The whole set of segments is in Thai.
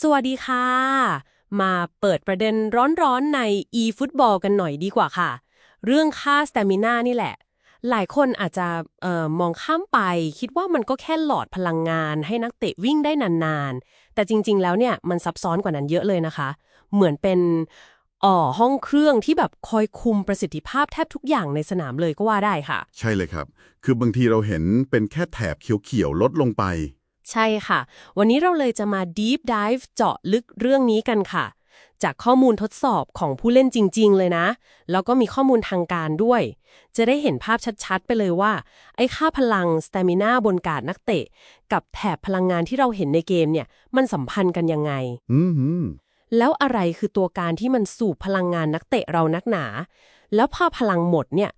สวัสดีค่ะ มาเปิดประเด็นร้อนๆใน e-football กันหน่อยดีกว่าค่ะ เรื่องค่า stamina นี่แหละ หลายคนอาจจะออมองข้ามไป คิดว่ามันก็แค่หลอดพลังงานให้นักเตะวิ่งได้นานๆ แต่จริงๆแล้วเนี่ยมันซับซ้อนกว่านั้นเยอะเลยนะคะ เหมือนเป็นอ่อห้องเครื่องที่แบบคอยคุมประสิทธิภาพแทบทุกอย่างในสนามเลยก็ว่าได้ค่ะ ใช่เลยครับ คือบางทีเราเห็นเป็นแค่แถบเขียวๆลดลงไป ใช่ค่ะ วันนี้เราเลยจะมา deep dive เจาะลึกเรื่องนี้กันค่ะ จากข้อมูลทดสอบของผู้เล่นจริง ๆ เลยนะ แล้วก็มีข้อมูลทางการด้วย จะได้เห็นภาพชัด ๆ ไปเลยว่า ไอ้ค่าพลัง stamina บนการดนักเตะ กับแถบพลังงานที่เราเห็นในเกมเนี่ย มันสัมพันธ์กันยังไงอืมหืมแล้วอะไรคือตัวการที่มันสูบพลังงานนักเตะเรานักหนา แล้วพอพลังหมดเนี่ย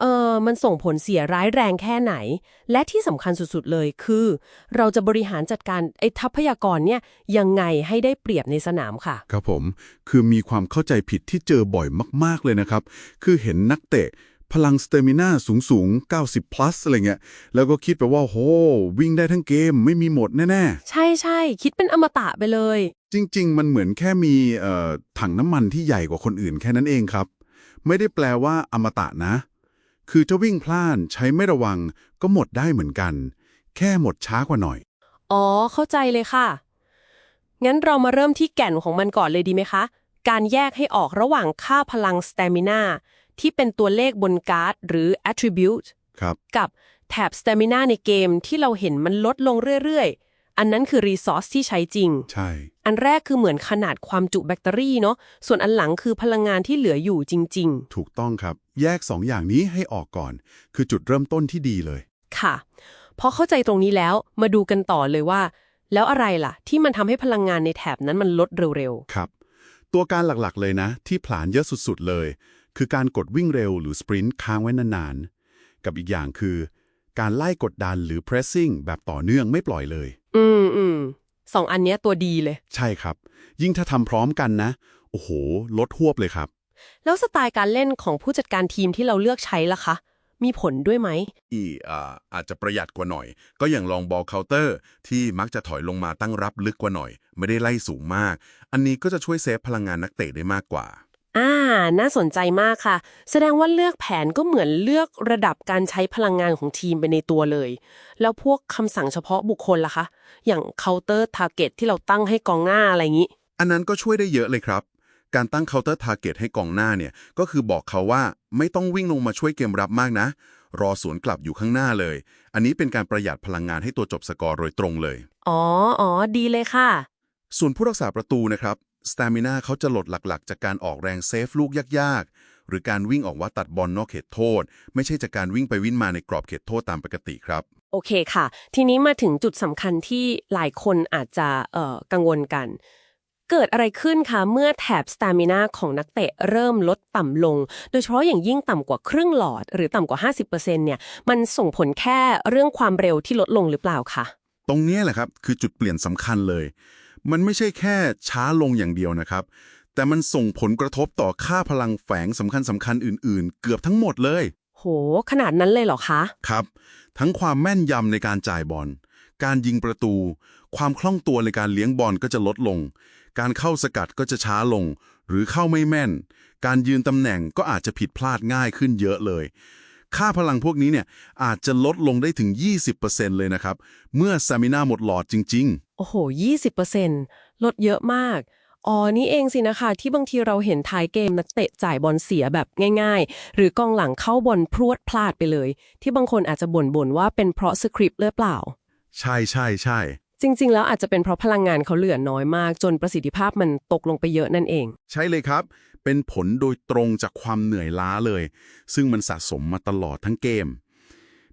เออมันส่งผลเสียร้ายแรงแค่ไหน และที่สำคัญสุดๆเลยคือ เราจะบริหารจัดการไอ้ทรัพยากรเนี่ยยังไงให้ได้เปรียบในสนามค่ะ ครับผม คือมีความเข้าใจผิดที่เจอบ่อยมาก ๆ เลยนะครับ คือเห็นนักเตะ พลังสเตมินาสูงสูงๆ90 plus อะไรเงี้ย แล้วก็คิดไปว่าโหวิ่งได้ทั้งเกมไม่มีหมดแน่ใช่ใช่คิดเป็นอมตะไปเลยๆจริง ๆ มันเหมือนแค่มีเอ่อถังน้ำมันที่ใหญ่กว่าคนอื่นแค่นั้นเองครับ ไม่ได้แปลว่าอมตะนะ คือจะวิ่งพล่านใช้ไม่ระวังก็หมดได้เหมือนกัน แค่หมดช้ากว่าหน่อย อ๋อ เข้าใจเลยค่ะ งั้นเรามาเริ่มที่แก่นของมันก่อนเลยดีไหมคะ การแยกให้ออกระหว่างค่าพลัง stamina ที่เป็นตัวเลขบนการ์ดหรือ attribute ครับ กับแถบ stamina ในเกมที่เราเห็นมันลดลงเรื่อยๆ อันนั้นคือ resource ที่ใช้จริง ใช่ อันแรกคือเหมือนขนาดความจุแบตเตอรี่เนาะ ส่วนอันหลังคือพลังงานที่เหลืออยู่จริง ถูกต้องครับ แยกสองอย่างนี้ให้ออกก่อน คือจุดเริ่มต้นที่ดีเลย ๆ ค่ะ พอเข้าใจตรงนี้แล้วมาดูกันต่อเลยว่า แล้วอะไรล่ะ ที่มันทำให้พลังงานในแถบนั้นมันลดเร็วครับ ตัวการหลักๆเลยนะ ที่ผลาญเยอะสุดๆเลย คือการกดวิ่งเร็วหรือสปรินต์ค้างไว้นานๆ กับอีกอย่างคือ การไล่กดดันหรือ pressing แบบต่อเนื่องไม่ปล่อยเลยๆอืมอืมสองอันเนี้ยตัวดีเลย ใช่ครับ ยิ่งถ้าทำพร้อมกันนะ โอ้โห ลดหวบเลยครับ แล้วสไตล์การเล่นของผู้จัดการทีมที่เราเลือกใช้ล่ะคะ มีผลด้วยไหม อีอ่าอาจจะประหยัดกว่าหน่อย ก็อย่างลองบอลเคาน์เตอร์ ที่มักจะถอยลงมาตั้งรับลึกกว่าหน่อย ไม่ได้ไล่สูงมาก อันนี้ก็จะช่วยเซฟพลังงานนักเตะได้มากกว่า อ่า น่าสนใจมากค่ะ แสดงว่าเลือกแผนก็เหมือนเลือกระดับการใช้พลังงานของทีมไปในตัวเลย แล้วพวกคำสั่งเฉพาะบุคคลล่ะคะ อย่าง counter target ที่เราตั้งให้กองหน้าอะไรอย่างนี้ อันนั้นก็ช่วยได้เยอะเลยครับ การตั้ง counter target ให้กองหน้าเนี่ย ก็คือบอกเขาว่าไม่ต้องวิ่งลงมาช่วยเกมรับมากนะ รอสวนกลับอยู่ข้างหน้าเลย อันนี้เป็นการประหยัดพลังงานให้ตัวจบสกอร์โดยตรงเลย อ๋อ อ๋อ ดีเลยค่ะ ส่วนผู้รักษาประตูนะครับ สตามินาเขาจะลดหลักๆ จากการออกแรงเซฟลูกยากๆ หรือการวิ่งออกว่าตัดบอลนอกเขตโทษ ไม่ใช่จากการวิ่งไปวิ่งมาในกรอบเขตโทษตามปกติครับ โอเคค่ะ ทีนี้มาถึงจุดสำคัญที่หลายคนอาจจะเอ่อกังวลกัน เกิดอะไรขึ้นคะเมื่อแถบสตามินาของนักเตะเริ่มลดต่ำลง โดยเฉพาะอย่างยิ่งต่ำกว่าครึ่งหลอด หรือต่ำกว่า 50%เนี่ยมันส่งผลแค่เรื่องความเร็วที่ลดลงหรือเปล่าคะตรงเนี้ยแหละครับคือจุดเปลี่ยนสำคัญเลย มันไม่ใช่แค่ช้าลงอย่างเดียวนะครับ แต่มันส่งผลกระทบต่อค่าพลังแฝงสำคัญสำคัญๆอื่น ๆ เกือบทั้งหมดเลย โห ขนาดนั้นเลยเหรอคะ ครับ ทั้งความแม่นยำในการจ่ายบอล การยิงประตู ความคล่องตัวในการเลี้ยงบอลก็จะลดลง การเข้าสกัดก็จะช้าลง หรือเข้าไม่แม่น การยืนตำแหน่งก็อาจจะผิดพลาดง่ายขึ้นเยอะเลย ค่าพลังพวกนี้เนี่ยอาจจะลดลงได้ถึง 20%เลยนะครับ เมื่อซามินาหมดหลอดจริง ๆ โอ้โห 20%ลดเยอะมากอ๋อนี่เองสินะคะ ที่บางทีเราเห็นท้ายเกมนักเตะจ่ายบอลเสียแบบง่าย ๆ หรือกองหลังเข้าบอลพรวดพลาดไปเลย ที่บางคนอาจจะบ่นๆว่าเป็นเพราะสคริปต์หรือเปล่า ใช่ใช่ใช่ จริง ๆ แล้วอาจจะเป็นเพราะพลังงานเขาเหลือน้อยมาก จนประสิทธิภาพมันตกลงไปเยอะนั่นเอง ใช่เลยครับ เป็นผลโดยตรงจากความเหนื่อยล้าเลย ซึ่งมันสะสมมาตลอดทั้งเกม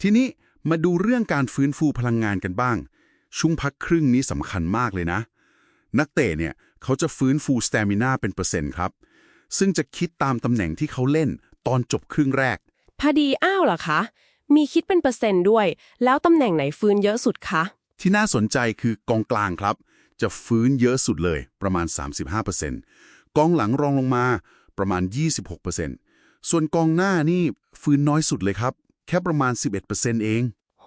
ทีนี้มาดูเรื่องการฟื้นฟูพลังงานกันบ้าง ช่วงพักครึ่งนี้สำคัญมากเลยนะ นักเตะเนี่ยเขาจะฟื้นฟูสเตมินาเป็นเปอร์เซ็นต์ครับ ซึ่งจะคิดตามตำแหน่งที่เขาเล่นตอนจบครึ่งแรก พอดีอ้าวเหรอคะ มีคิดเป็นเปอร์เซ็นต์ด้วย แล้วตำแหน่งไหนฟื้นเยอะสุดคะ ที่น่าสนใจคือกองกลางครับ จะฟื้นเยอะสุดเลยประมาณ 35%กองหลังรองลงมาประมาณ 26%ส่วนกองหน้านี่ฟื้นน้อยสุดเลยครับ แค่ประมาณ 11%เอง โห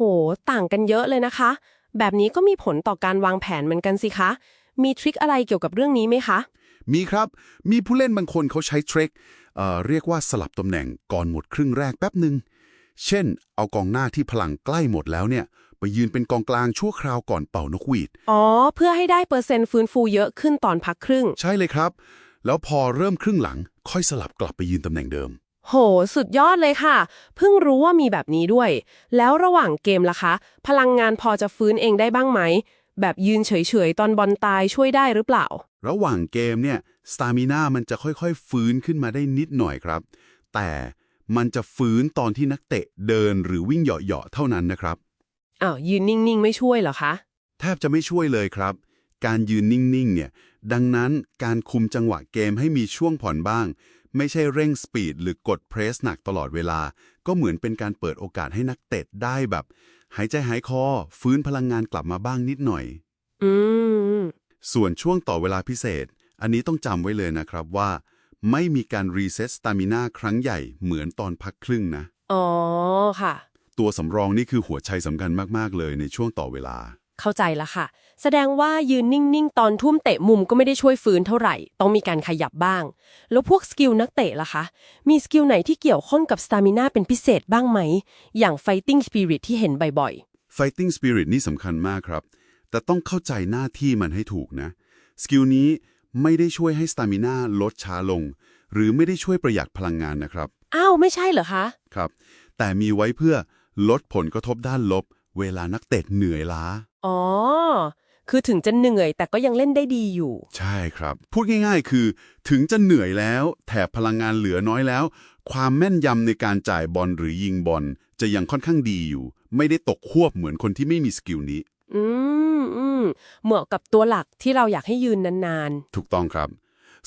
ต่างกันเยอะเลยนะคะ แบบนี้ก็มีผลต่อการวางแผนเหมือนกันสิคะ มีทริคอะไรเกี่ยวกับเรื่องนี้ไหมคะ มีครับ มีผู้เล่นบางคนเขาใช้เทรคเอ่อเรียกว่าสลับตำแหน่งก่อนหมดครึ่งแรกแป๊บหนึ่ง เช่น เอากองหน้าที่พลังใกล้หมดแล้วเนี่ย ไปยืนเป็นกองกลางชั่วคราวก่อนเป่านกหวีด อ๋อ เพื่อให้ได้เปอร์เซ็นต์ฟื้นฟูเยอะขึ้นตอนพักครึ่ง ใช่เลยครับ แล้วพอเริ่มครึ่งหลัง ค่อยสลับกลับไปยืนตำแหน่งเดิม โห สุดยอดเลยค่ะ เพิ่งรู้ว่ามีแบบนี้ด้วย แล้วระหว่างเกมล่ะคะ พลังงานพอจะฟื้นเองได้บ้างไหม แบบยืนเฉยๆ ตอนบอลตายช่วยได้หรือเปล่า ระหว่างเกมเนี่ยสตามิน่ามันจะค่อยๆ ฟื้นขึ้นมาได้นิดหน่อยครับ แต่มันจะฟื้นตอนที่นักเตะเดินหรือวิ่งเหาะๆเท่านั้นนะครับ อ้าวยืนนิ่ง ๆ ไม่ช่วยเหรอคะ แทบจะไม่ช่วยเลยครับ การยืนนิ่ง ๆ เนี่ย ดังนั้นการคุมจังหวะเกมให้มีช่วงผ่อนบ้าง ไม่ใช่เร่งสปีดหรือกดเพรสหนักตลอดเวลา ก็เหมือนเป็นการเปิดโอกาสให้นักเตะได้แบบ หายใจหายคอ ฟื้นพลังงานกลับมาบ้างนิดหน่อย อืม ส่วนช่วงต่อเวลาพิเศษ อันนี้ต้องจำไว้เลยนะครับว่า ไม่มีการรีเซ็ตสตามินาครั้งใหญ่เหมือนตอนพักครึ่งนะ อ๋อค่ะ ตัวสำรองนี่คือหัวใจสำคัญมากๆเลยในช่วงต่อเวลา เข้าใจแล้วค่ะ แสดงว่ายืนนิ่ง ๆ ตอนทุ่มเตะมุมก็ไม่ได้ช่วยฟื้นเท่าไหร่ ต้องมีการขยับบ้าง แล้วพวกสกิลนักเตะล่ะคะ มีสกิลไหนที่เกี่ยวข้องกับสตามินาเป็นพิเศษบ้างไหม อย่าง fighting spirit ที่เห็นบ่อย Fighting Spirit นี่สำคัญมากครับ แต่ต้องเข้าใจหน้าที่มันให้ถูกนะ สกิลนี้ไม่ได้ช่วยให้สตามินาลดช้าลง หรือไม่ได้ช่วยประหยัดพลังงานนะครับๆอ้าวไม่ใช่เหรอคะ ครับ แต่มีไว้เพื่อ ลดผลกระทบด้านลบ เวลานักเตะเหนื่อยล้า อ๋อ คือถึงจะเหนื่อยแต่ก็ยังเล่นได้ดีอยู่ ใช่ครับ พูดง่ายๆ คือ ถึงจะเหนื่อยแล้วแถบพลังงานเหลือน้อยแล้ว ความแม่นยำในการจ่ายบอลหรือยิงบอลจะยังค่อนข้างดีอยู่ ไม่ได้ตกควบเหมือนคนที่ไม่มีสกิลนี้ อืมอืมเหมาะกับตัวหลักที่เราอยากให้ยืนนานถูกต้องครับ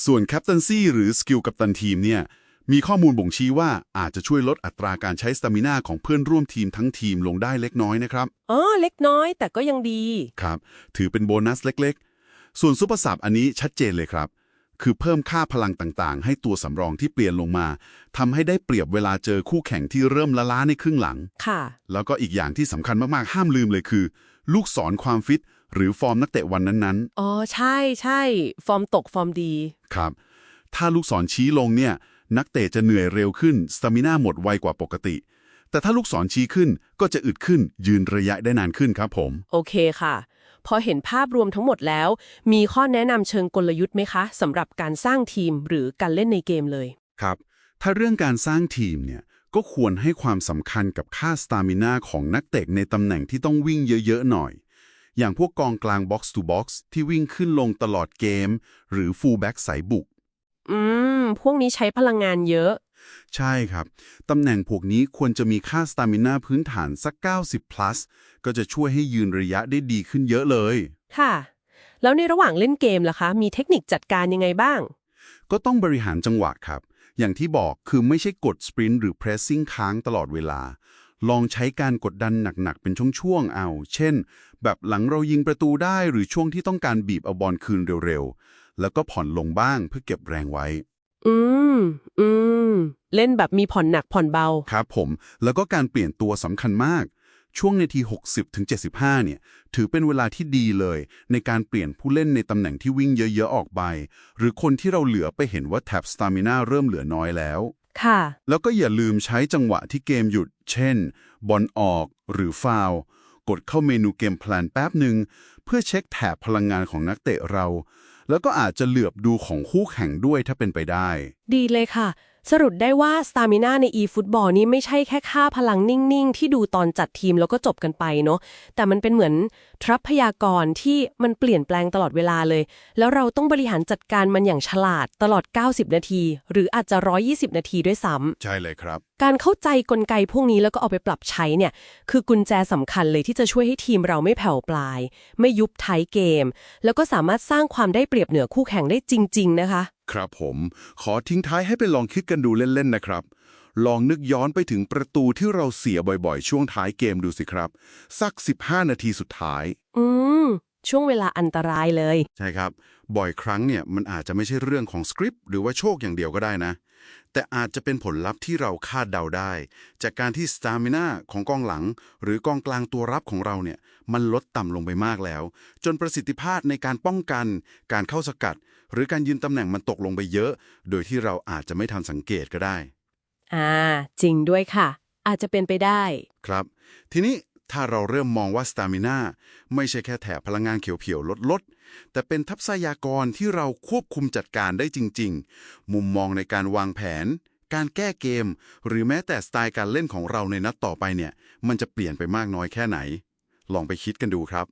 ส่วนแคปตันซี่หรือสกิลกัปตันทีมเนี่ย มีข้อมูลบ่งชี้ว่าอาจจะช่วยลดอัตราการใช้สตามินาของเพื่อนร่วมทีมทั้งทีมลงได้เล็กน้อยนะครับๆอ๋อเล็กน้อยแต่ก็ยังดี ครับ ถือเป็นโบนัสเล็กๆ ส่วนซุปเปอร์สับอันนี้ชัดเจนเลยครับ คือเพิ่มค่าพลังต่างๆ ให้ตัวสำรองที่เปลี่ยนลงมาทำให้ได้เปรียบเวลาเจอคู่แข่งที่เริ่มละล้าในครึ่งหลัง ค่ะ แล้วก็อีกอย่างที่สำคัญมากๆ ห้ามลืมเลยคือ ลูกศรความฟิต หรือฟอร์มนักเตะวันนั้นๆอ๋อใช่ใช่ฟอร์มตกฟอร์มดี ครับ ถ้าลูกศรชี้ลงเนี่ย นักเตะจะเหนื่อยเร็วขึ้นสตามินาหมดไวกว่าปกติ แต่ถ้าลูกศรชี้ขึ้นก็จะอึดขึ้น ยืนระยะได้นานขึ้นครับผม โอเคค่ะ พอเห็นภาพรวมทั้งหมดแล้ว มีข้อแนะนำเชิงกลยุทธ์ไหมคะสำหรับการสร้างทีมหรือการเล่นในเกมเลย ครับ ถ้าเรื่องการสร้างทีมเนี่ยก็ควรให้ความสำคัญกับค่าสตามินาของนักเตะในตำแหน่งที่ต้องวิ่งเยอะ ๆ หน่อย อย่างพวกกองกลางบ็อกซ์ to บ็อกซ์ที่วิ่งขึ้นลงตลอดเกม หรือฟูลแบ็กสายบุก อืม พวกนี้ใช้พลังงานเยอะ ใช่ครับ ตำแหน่งพวกนี้ควรจะมีค่าสตามินาพื้นฐานสัก 90 plus ก็จะช่วยให้ยืนระยะได้ดีขึ้นเยอะเลย ค่ะ แล้วในระหว่างเล่นเกมล่ะคะ มีเทคนิคจัดการยังไงบ้าง ก็ต้องบริหารจังหวะครับ อย่างที่บอกคือไม่ใช่กดสปรินต์หรือ pressing ค้างตลอดเวลา ลองใช้การกดดันหนักๆ เป็นช่วงๆเอา เช่น แบบหลังเรายิงประตูได้หรือช่วงที่ต้องการบีบเอาบอลคืนเร็วๆ แล้วก็ผ่อนลงบ้างเพื่อเก็บแรงไว้ อืม อืม เล่นแบบมีผ่อนหนักผ่อนเบา ครับผม แล้วก็การเปลี่ยนตัวสำคัญมาก ช่วงนาที 60ถึง75 เนี่ย ถือเป็นเวลาที่ดีเลย ในการเปลี่ยนผู้เล่นในตำแหน่งที่วิ่งเยอะๆออกไป หรือคนที่เราเหลือไปเห็นว่าแท็บสตามินาเริ่มเหลือน้อยแล้ว ค่ะ แล้วก็อย่าลืมใช้จังหวะที่เกมหยุด เช่น บอลออก หรือฟาวล์กดเข้าเมนูเกมแพลนแป๊บหนึ่ง เพื่อเช็คแถบพลังงานของนักเตะเรา แล้วก็อาจจะเหลือบดูของคู่แข่งด้วยถ้าเป็นไปได้ ดีเลยค่ะ สรุปได้ว่าสตามินาใน e-football นี่ไม่ใช่แค่ค่าพลังนิ่ง ๆ ที่ดูตอนจัดทีมแล้วก็จบกันไปเนาะแต่มันเป็นเหมือนทรัพยากรที่มันเปลี่ยนแปลงตลอดเวลาเลย แล้วเราต้องบริหารจัดการมันอย่างฉลาดตลอด 90 นาที หรืออาจจะ 120 นาทีด้วยซ้ำใช่เลยครับ การเข้าใจกลไกพวกนี้แล้วก็เอาไปปรับใช้เนี่ยคือกุญแจสำคัญเลยที่จะช่วยให้ทีมเราไม่แผ่วปลาย ไม่ยุบท้ายเกม แล้วก็สามารถสร้างความได้เปรียบเหนือคู่แข่งได้จริง ๆ นะคะ ครับผมขอทิ้งท้ายให้ไปลองคิดกันดูเล่น ๆ นะครับลองนึกย้อนไปถึงประตูที่เราเสียบ่อยๆ ช่วงท้ายเกมดูสิครับ สัก 15 นาทีสุดท้าย อืม ช่วงเวลาอันตรายเลย ใช่ครับ บ่อยครั้งเนี่ยมันอาจจะไม่ใช่เรื่องของสคริปต์หรือว่าโชคอย่างเดียวก็ได้นะ แต่อาจจะเป็นผลลัพธ์ที่เราคาดเดาได้ จากการที่สตามินาของกองหลัง หรือกองกลางตัวรับของเราเนี่ยมันลดต่ำลงไปมากแล้ว จนประสิทธิภาพในการป้องกัน การเข้าสกัด หรือการยืนตำแหน่งมันตกลงไปเยอะ โดยที่เราอาจจะไม่ทันสังเกตก็ได้ อ่า จริงด้วยค่ะ อาจจะเป็นไปได้ ครับ ทีนี้ ถ้าเราเริ่มมองว่าสตามินาไม่ใช่แค่แถบพลังงานเขียวๆลดๆแต่เป็นทัพยากรที่เราควบคุมจัดการได้จริง ๆ มุมมองในการวางแผน การแก้เกม หรือแม้แต่สไตล์การเล่นของเราในนัดต่อไปเนี่ย มันจะเปลี่ยนไปมากน้อยแค่ไหน ลองไปคิดกันดูครับ